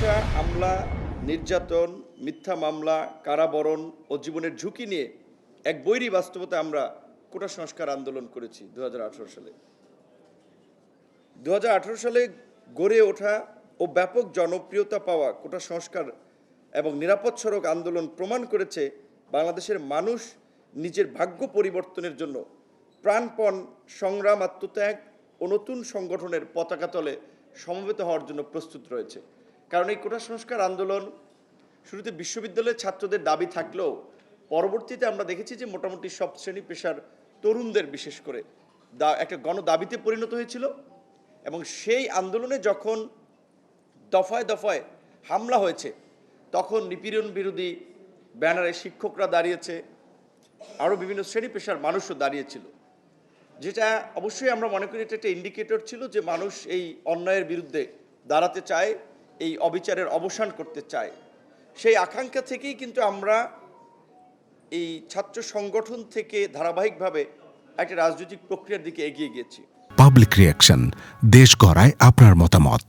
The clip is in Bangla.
হিংসা আমলা নির্যাতন, মিথ্যা মামলা, কারাবরণ ও জীবনের ঝুঁকি নিয়ে এক বৈরী বাস্তবতা আমরা কোটা সংস্কার আন্দোলন করেছি দু সালে। দু সালে গড়ে ওঠা ও ব্যাপক জনপ্রিয়তা পাওয়া কোটা সংস্কার এবং নিরাপদ সড়ক আন্দোলন প্রমাণ করেছে বাংলাদেশের মানুষ নিজের ভাগ্য পরিবর্তনের জন্য প্রাণপণ সংগ্রাম, আত্মত্যাগ ও নতুন সংগঠনের পতাকা তলে সমবেত হওয়ার জন্য প্রস্তুত রয়েছে। কারণ এই কোটা সংস্কার আন্দোলন শুরুতে বিশ্ববিদ্যালয়ের ছাত্রদের দাবি থাকলেও পরবর্তীতে আমরা দেখেছি যে মোটামুটি সব শ্রেণি পেশার তরুণদের বিশেষ করে দা, একটা গণদাবিতে পরিণত হয়েছিল এবং সেই আন্দোলনে যখন দফায় দফায় হামলা হয়েছে, তখন নিপীড়ন বিরোধী ব্যানারে শিক্ষকরা দাঁড়িয়েছে, আরও বিভিন্ন শ্রেণি পেশার মানুষও দাঁড়িয়েছিল। যেটা অবশ্যই আমরা মনে করি এটা একটা ইন্ডিকেটর ছিল যে মানুষ এই অন্যায়ের বিরুদ্ধে দাঁড়াতে চায়। এই অবিচারের অবসান করতে চায়। সেই আকাঙ্ক্ষা থেকেই কিন্তু আমরা এই ছাত্র সংগঠন থেকে ধারাবাহিকভাবে একটা রাজনৈতিক প্রক্রিয়ার দিকে এগিয়ে গিয়েছি। পাবলিক রিয়াকশন দেশ গড়ায় আপনার মতামত।